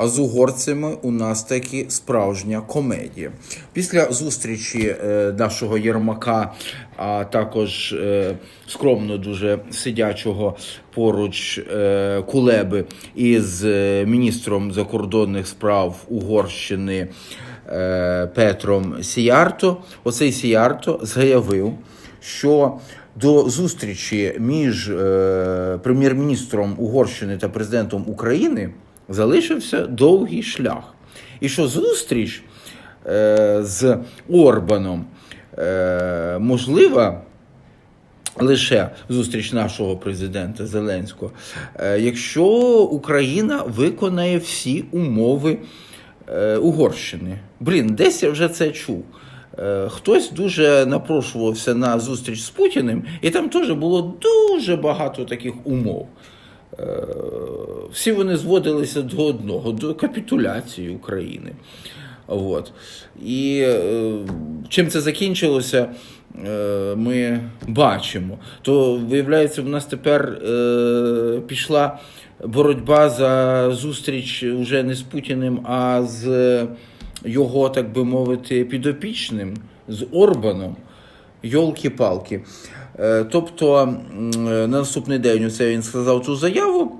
А з угорцями у нас таки справжня комедія. Після зустрічі е, нашого Єрмака, а також е, скромно дуже сидячого поруч е, Кулеби із міністром закордонних справ Угорщини Петром Сіярто, оцей Сіярто заявив, що до зустрічі між прем'єр-міністром Угорщини та президентом України залишився довгий шлях. І що зустріч е, з Орбаном е, можлива лише зустріч нашого президента Зеленського, е, якщо Україна виконає всі умови Угорщини. Блін, десь я вже це чув. Хтось дуже напрошувався на зустріч з Путіним, і там теж було дуже багато таких умов. Е, Всі вони зводилися до одного, до капітуляції України. От. І е, чим це закінчилося, е, ми бачимо. То, виявляється, в нас тепер пішла боротьба за зустріч вже не з Путіним, а з його, так би мовити, підопічним, з Орбаном. Йолки-палки. Е, Тобто на наступний день це він сказав цю заяву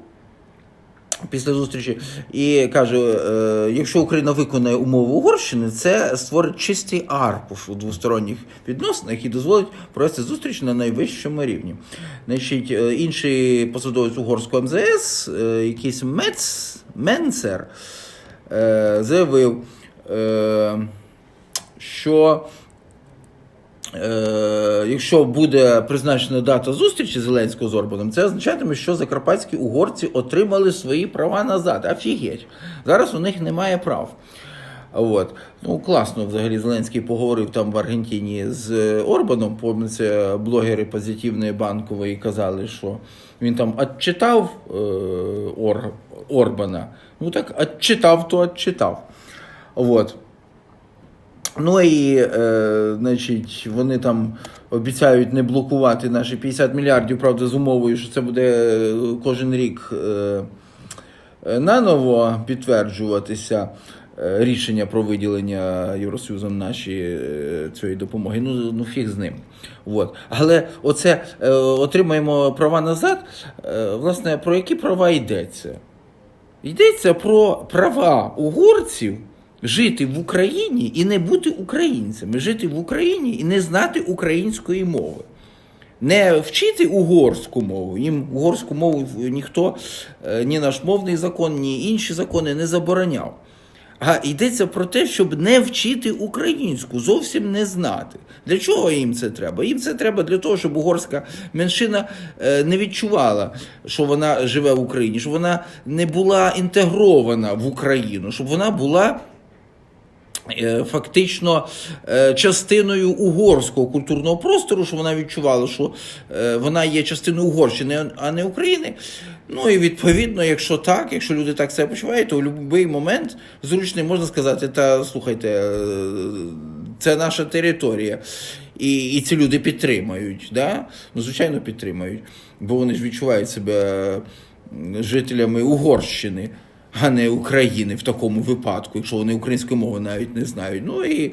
після зустрічі і каже: е, якщо Україна виконає умови Угорщини, це створить чистий аркуш у двосторонніх відносинах, який дозволить провести зустріч на найвищому рівні. Значить, е, інший посадовець угорського МЗС, е, якийсь Мец, Менцер, е, заявив, е, що Е, якщо буде призначена дата зустрічі Зеленського з Орбаном, це означатиме, що закарпатські угорці отримали свої права назад. Офігеть. Зараз у них немає прав. От. Ну, класно, взагалі, Зеленський поговорив там в Аргентині з Орбаном. Помните, блогери позитивної банкової казали, що він там отчитав е, Ор, Орбана. Ну так, отчитав, то отчитав. От. Ну і, е, значить, вони там обіцяють не блокувати наші 50 мільярдів, правда, з умовою, що це буде е, кожен рік е, е, наново підтверджуватися е, рішення про виділення Євросоюзом наші е, цієї допомоги. Ну, ну фіг з ним. От. Але оце е, отримаємо права назад. Е, власне, про які права йдеться? Йдеться про права угорців жити в Україні і не бути українцями, жити в Україні і не знати української мови. Не вчити угорську мову. Їм угорську мову ніхто, е, ні наш мовний закон, ні інші закони не забороняв. А йдеться про те, щоб не вчити українську, зовсім не знати. Для чого їм це треба? Їм це треба для того, щоб угорська меншина е, не відчувала, що вона живе в Україні, щоб вона не була інтегрована в Україну, щоб вона була. Е, Фактично е, частиною угорського культурного простору, що вона відчувала, що е, вона є частиною Угорщини, а не України. Ну і відповідно, якщо так, якщо люди так себе почувають, то в будь-який момент зручний можна сказати, та слухайте, це наша територія. І, і ці люди підтримають. Да? Ну, звичайно, підтримають, бо вони ж відчувають себе жителями Угорщини, а не України в такому випадку, якщо вони української мови навіть не знають. Ну і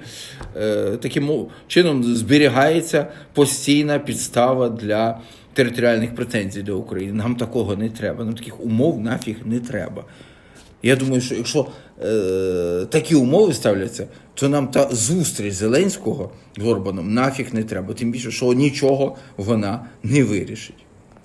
е, таким чином зберігається постійна підстава для територіальних претензій до України. Нам такого не треба, нам таких умов нафіг не треба. Я думаю, що якщо е, такі умови ставляться, то нам та зустріч Зеленського з Орбаном нафіг не треба. Тим більше, що нічого вона не вирішить.